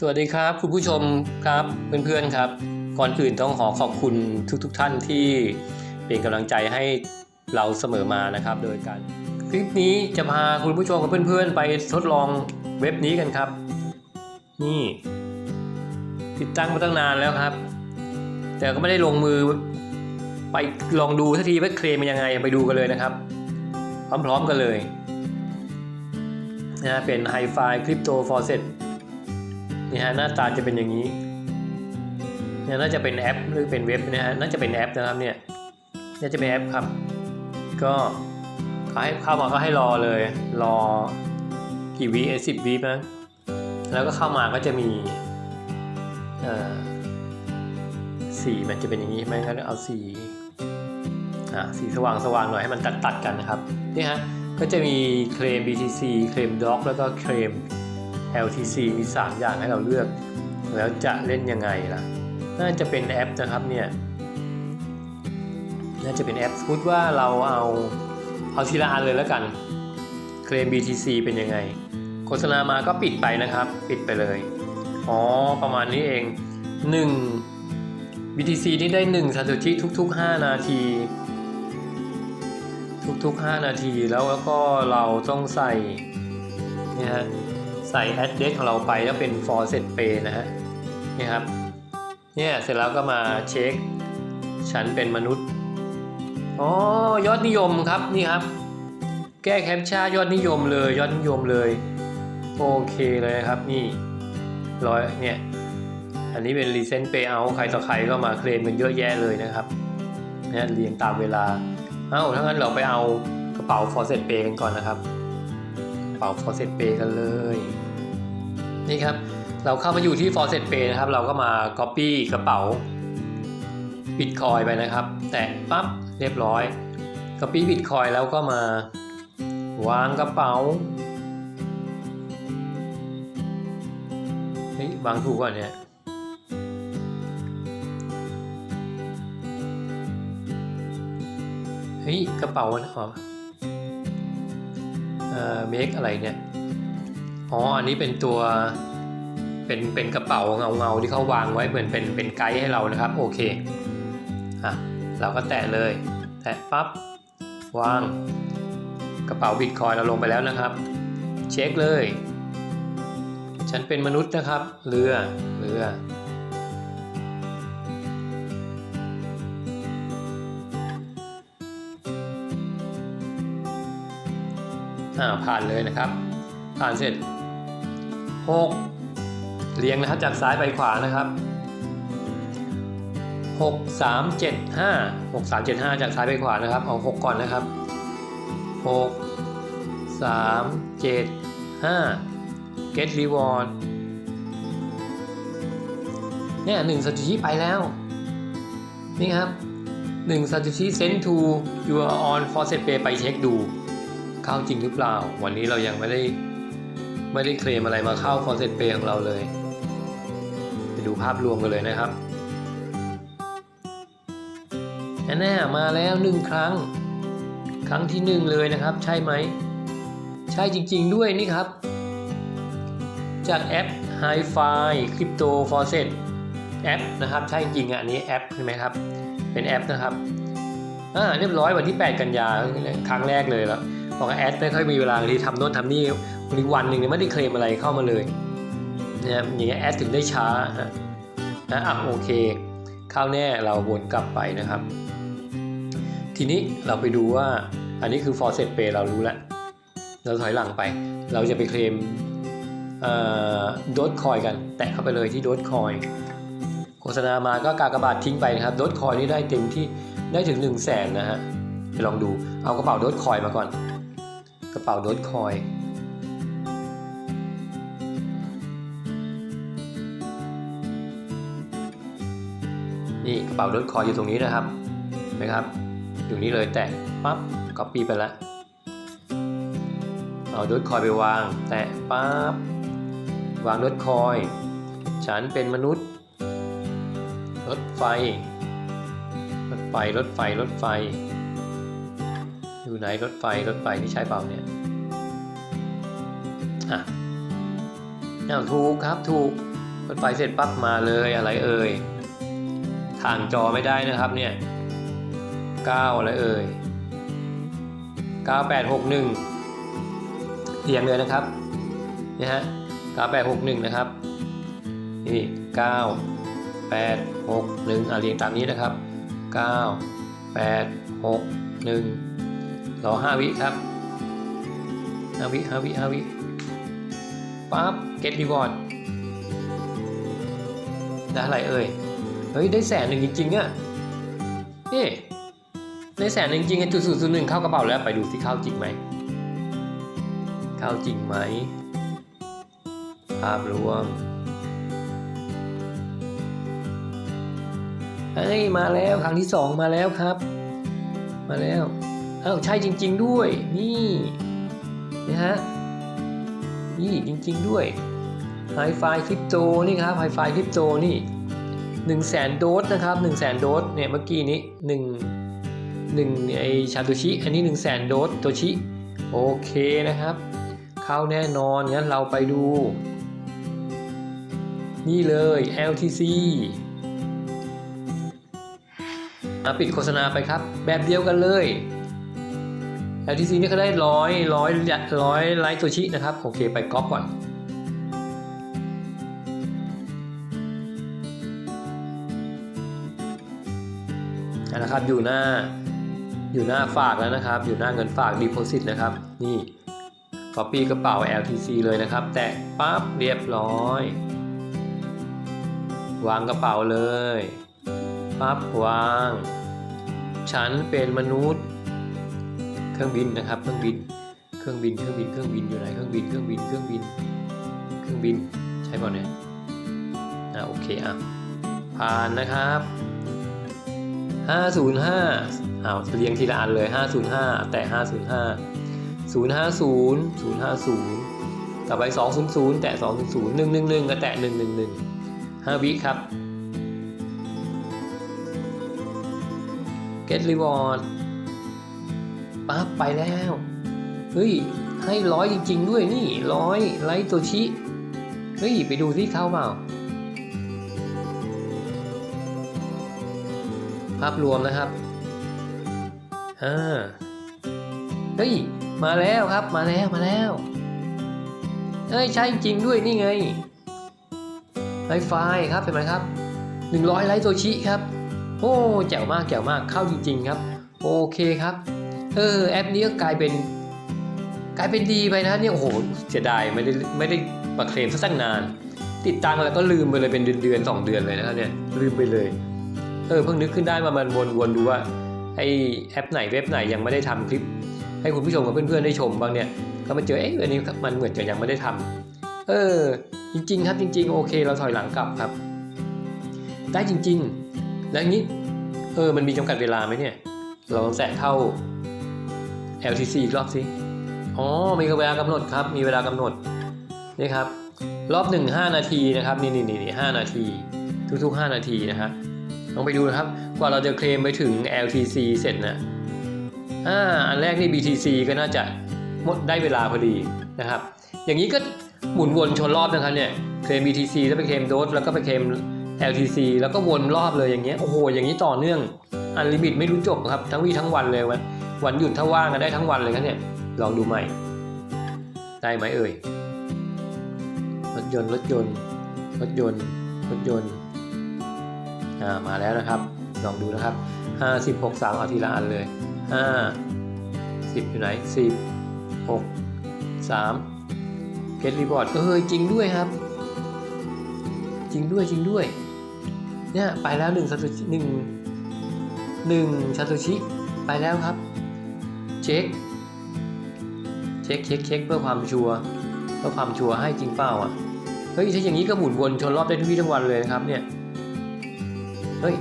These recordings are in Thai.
สวัสดีครับคุณผู้ชมครับเพื่อนๆครับ ก่อนอื่นต้องขอขอบคุณทุกๆทท่านที่เป็นกำลังใจให้เราเสมอมานะครับ โดยการคลิปนี้จะพาคุณผู้ชมกับเพื่อนๆ ไปทดลองเว็บนี้กันครับ นี่ ติดตั้งมาตั้งนานแล้วครับ แต่ก็ไม่ได้ลงมือไปลองดูทันทีว่าเคลมมันยังไงไปดูกันเลยนะครับ พร้อมๆกันเลยนะเป็น Hi-Fi Crypto Faucet นี่ฮะหน้าตาจะเป็นอย่างนี้เนี่ยน่าจะเป็นแอปหรือเป็นเว็บนะฮะน่าจะเป็นแอปนะครับเนี่ยน่าจะเป็นแอปครับ ก็เขาให้เข้ามาก็ให้รอเลย รอกี่วิสิบวินะแล้วก็เข้ามาก็จะมีเอ่อสีมันจะเป็นอย่างนี้ไหมก็เอาสีอ่าสีสว่างสว่างหน่อยให้มันตัดตัดกันนะครับนี่ฮะก็จะมีเคลม BTC เคลม DOC แล้วก็เคลม LTC มี 3 อย่างให้เราเลือก แล้วจะเล่นยังไงล่ะ น่าจะเป็นแอปนะครับเนี่ย น่าจะเป็นแอปสมมติว่าเราเอาเอาทีละอันเลยแล้วกัน เคลม BTC เป็นยังไง โฆษณามาก็ปิดไปนะครับ ปิดไปเลย อ๋อ ประมาณนี้เอง 1 BTC นี่ได้1ซาโตชิทุก ๆ 5 นาที ทุกๆ 5 นาทีแล้วแล้วก็เราต้องใส่เนี่ยฮะ ใส่ address ของเราไปแล้วเป็น faucet pay นะฮะนี่ครับเนี่ยเสร็จแล้วก็มาเช็ค ฉันเป็นมนุษย์อ๋อยอดนิยมครับนี่ครับ แก้แคปชั่นยอดนิยมเลยยอดนิยมเลยโอเคเลยครับนี่ร้อยเนี่ยอันนี้เป็น recent payout ใครต่อใครก็มาเคลมกันเยอะแยะเลยนะครับเนี่ยเรียงตามเวลาเอ้าถ้างั้นเราไปเอากระเป๋า faucet pay กันก่อนนะครับ กระเป๋า faucet pay กันเลย นี่ครับ เราเข้ามาอยู่ที่ faucet pay นะครับ เราก็มา copy กระเป๋า bitcoin ไปนะครับ แตะปั๊บเรียบร้อย copy bitcoin แล้วก็มา วางกระเป๋าเฮ้ยวางถูกก่อนเนี่ยเฮ้ยกระเป๋านะอ๋อเอ่อ make อะไรเนี่ย อ๋อ อันนี้เป็นตัวเป็นเป็นกระเป๋าเงาเงาที่เขาวางไว้เหมือนเป็นเป็นไกด์ให้เรานะครับ โอเคอะเราก็แตะเลย แตะปั๊บวางกระเป๋าบิตคอยเราลงไปแล้วนะครับ เช็คเลย ฉันเป็นมนุษย์นะครับ เรือเรืออ่าผ่านเลยนะครับ ผ่านเสร็จ 6 เรียงนะครับจากซ้ายไปขวานะครับ 6 3 7 5 6 3 7 5 จากซ้ายไปขวานะครับ เอา 6 ก่อนนะครับ 6 3 7 5 get reward เนี่ยหนึ่งสถิติไปแล้ว นี่ครับหนึ่งสถิติ send to your on faucet pay ไปเช็คดู เข้าจริงหรือเปล่า วันนี้เรายังไม่ได้ ไม่ได้เคลมอะไรมาเข้า faucet pay ของเราเลย ไปดูภาพรวมกันเลยนะครับแน่ๆมาแล้วหนึ่งครั้ง ครั้งที่หนึ่งเลยนะครับ ใช่ไหม ใช่จริงๆด้วยนี่ครับ จากแอป Hi-Fi Crypto Faucet แอปนะครับ ใช่จริงอันนี้แอปใช่ไหมครับ เป็นแอปนะครับอ่าเรียบร้อยวันที่ 8 กันยาครั้งแรกเลยแล้ว บอกว่าแอดไม่ค่อยมีเวลาบางทีทำโน่นทำนี่วันนี้วันหนึ่งไม่ได้เคลมอะไรเข้ามาเลยนะครับอย่างเงี้ยแอดถึงได้ช้านะอะโอเค เข้าแน่เราวนกลับไปนะครับ ทีนี้เราไปดูว่าอันนี้คือ faucet pay เรารู้แล้ว เราถอยหลังไป เราจะไปเคลมโดดคอยกัน แตะเข้าไปเลยที่โดดคอยโฆษณามาก็กากระบาททิ้งไปนะครับโดดคอยนี่ได้เต็มที่ได้ถึง 1 0 0 0 0แสนนะฮะไปลองดูเอากระเป๋าโดดคอยมาก่อน เป๋าโดดคอยนี่กระเป๋าโดดคอยอยู่ตรงนี้นะครับเห็นไหมครับ อยู่นี้เลยแตะปั๊บก๊อปปี้ไปล้วเอาดดคอยไปวาง แตะปั๊บวางดดคอย ฉันเป็นมนุษย์ รถไฟ รถไฟรถไฟรถไฟอยู่ไหนรถไฟรถไฟนี่ใช้เป่าเนี่ย อะอ้าถูกครับถูกรถไฟเสร็จปั๊บมาเลยอะไรเอ่ยทางจอไม่ได้นะครับเนี่ย9อะไรเอ่ย9861เรียงเลยนะครับนี่ฮะ9861นะครับนี่9 8 6 1อะเรียงตามนี้นะครับ 9 8 6 1รอ5วิครับ5วิ5วิ5วิ ปั๊บ get reward ได้อะไรเอ่ย เฮ้ย ได้แสนหนึ่งจริงๆอะนี่ได้แสนหนึ่งจริงๆจุดศูนย์ศูนย์หนึ่งเข้ากระเป๋าแล้วไปดูสิเข้าจริงไหม เข้าจริงไหม ภาพรวม เฮ้ย มาแล้วครั้งที่สองมาแล้วครับ มาแล้วอ้าวใช่จริง ๆ ด้วย นี่นะฮะ นี่จริง ๆ ด้วยไฮไฟคริปโตนี่ครับไฮไฟคริปโตนี่1 0 0 0 0แสนโดสนะครับ1 0 0 0 0แสนโดสเนี่ยเมื่อกี้นี้1 1ไอชาโตชิ อันนี้ 1 0 0 0 0แสนโดสโตชิ โอเคนะครับ เข้าแน่นอนงั้นเราไปดู นี่เลย LTC ปิดโฆษณาไปครับ แบบเดียวกันเลย LTC นี่เขาได้ร้อยร้อยร้อยไลท์โตชินะครับ โอเคไปก๊อปก่อน นะครับอยู่หน้าอยู่หน้าฝากแล้วนะครับ อยู่หน้าเงินฝาก Deposit นะครับ นี่ Copy กระเป๋า LTC เลยนะครับ แตะปั๊บเรียบร้อย วางกระเป๋าเลยปั๊บวาง ฉันเป็นมนุษย์ เครื่องบินนะครับเครื่องบิน เครื่องบิน เครื่องบิน เครื่องบินอยู่ไหนเครื่องบิน เครื่องบิน เครื่องบิน เครื่องบิน ใช่ป่ะเนี่ย อะโอเคอะ ผ่านนะครับ 505อ้าวเรียงทีละอันเลย 505 แต่ 505 050 050 ต่อไป 200 แต่200 111 ก็แตะ 111 5 วิครับ get reward ปั๊บไปแล้วเฮ้ยให้ร้อยจริง ๆ ด้วยนี่ร้อยไลท์ตัวชิเฮ้ยไปดูที่เข้าเปล่า ภาพรวมนะครับอ่าเฮ้ยมาแล้วครับมาแล้วมาแล้วเอ้ยใช่จริงด้วยนี่ไงไฮไฟครับเห็นไหมครับ 100 ไลท์โซชิครับ โอ้แจ๋วมากแจ๋วมากเข้าจริง ๆ ครับ โอเคครับ เออแอปนี้ก็กลายเป็นกลายเป็นดีไปนะเนี่ยโอ้โหเสียดายไม่ได้ไม่ได้มาเคลมซะตั้งนาน ติดตังแล้วก็ลืมไปเลยเป็นเดือนเดือนๆสองเดือนเลยนะเนี่ยลืมไปเลย เออเพิ่งนึกขึ้นได้มามันวนๆดูว่าไอแอปไหนเว็บไหนยังไม่ได้ทำคลิป ให้คุณผู้ชมกับเพื่อนๆได้ชมบ้างเนี่ยก็มาเจอเอ๊ะอันนี้มันเหมือนจะยังไม่ได้ทำเออ จริง ๆ ครับจริง ๆ โอเค เราถอยหลังกลับครับ ได้จริง ๆ แล้วงี้เออมันมีจำกัดเวลาไหมเนี่ย เราลองแสะเข้า LTC อีกรอบสิอ๋อมีเวลากำหนดครับ มีเวลากำหนดนี่ครับ รอบหนึ่งห้านาทีนะครับ นี่นี่นี่ห้านาที ทุกๆ 5 นาทีนะฮะลองไปดูนะครับ กว่าเราจะเคลมไปถึง LTC เสร็จนะอ่าอันแรกนี่ BTC ก็น่าจะหมดได้เวลาพอดีนะครับ อย่างนี้ก็หมุนวนชนรอบนะครับเนี่ยเคลม BTC แล้วไปเคลมโดสแล้วก็ไปเคลม LTC แล้วก็วนรอบเลยอย่างเงี้ยโอ้โหอย่างนี้ต่อเนื่องอันลิมิตไม่รู้จบครับ ทั้งวี่ทั้งวันเลยวัน วันหยุดถ้าว่างกันได้ทั้งวันเลยครับเนี่ยลองดูใหม่ ได้ไหมเอ่ยรถยนต์รถยนต์รถยนต์รถยนต์อ่ามาแล้วนะครับลองดูนะครับห้าสิบหกสามเอาทีละอันเลยห้าสิบอยู่ไหนสิบหกสามเกตรีบอร์ดเฮ้ยจริงด้วยครับ จริงด้วยจริงด้วยเนี่ยไปแล้วหนึ่งซาโตชิหนึ่งหนึ่งซาโตชิไปแล้วครับ ช็ค เช็คเช็คเช็คเพื่อความชัวร์เพื่อความชัวร์ให้จริงเปล่าอะ เฮ้ยถ้าอย่างนี้ก็หมุนวนชนรอบได้ทุกวี่ทั้งวันเลยนะครับเนี่ย เฮ้ย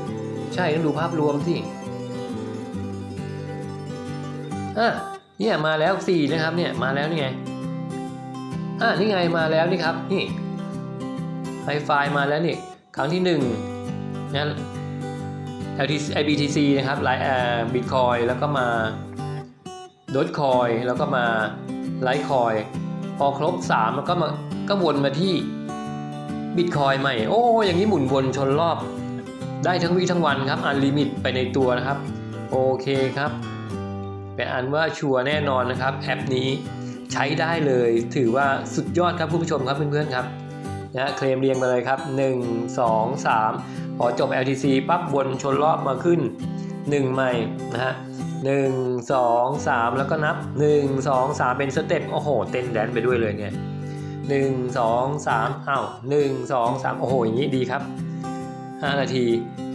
ใช่ต้องดูภาพรวมสิอะเนี่ยมาแล้วสี่นะครับเนี่ยมาแล้วนี่ไงอะนี่ไงมาแล้วนี่ครับนี่ไฮไฟมาแล้วนี่ครั้งที่หนึ่งนะ LTC IBTC นะครับไลท์เอ่อบิตคอยแล้วก็มา ดดคอยแล้วก็มาไลท์คอยพอครบ 3 มันก็มาก็วนมาที่บิตคอยใหม่ โอ้อย่างนี้หมุนวนชนรอบ ได้ทั้งวีทั้งวันครับอันลิมิตไปในตัวนะครับ โอเคครับเป็นอันว่าชัวร์แน่นอนนะครับ แอปนี้ใช้ได้เลยถือว่าสุดยอดครับคุณผู้ชมครับเพื่อนๆครับนะเคลมเรียงมาเลยครับ 1 2 3 พอจบ LTC ปั๊บวนชนรอบมาขึ้น 1 ใหม่นะฮะ 1 2 3 แล้วก็นับ 1 2 3 เป็นสเต็ปโอ้โห เต้นแดนไปด้วยเลยเนี่ย 1 2 3อ้าว1 2 3 โอ้โห อย่างนี้ดีครับ 5 นาที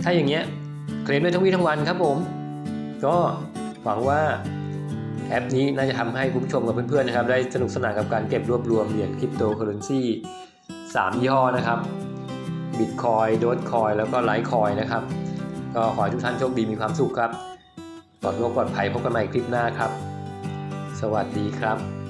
ถ้าอย่างเงี้ยเคลมได้ทั้งวี่ทั้งวันครับผม ก็หวังว่าแอปนี้น่าจะทำให้คุณผู้ชมกับเพื่อนๆนะครับ ได้สนุกสนานกับการเก็บรวบรวมเหรียญคริปโตเคอเรนซี3ยี่ห้อนะครับ Bitcoin d o g e Coin แล้วก็ Litecoin นะครับ ก็ขอให้ทุกท่านโชคดีมีความสุขครับ ปลอดโรคปลอดภัยพบกันใหม่คลิปหน้าครับ สวัสดีครับ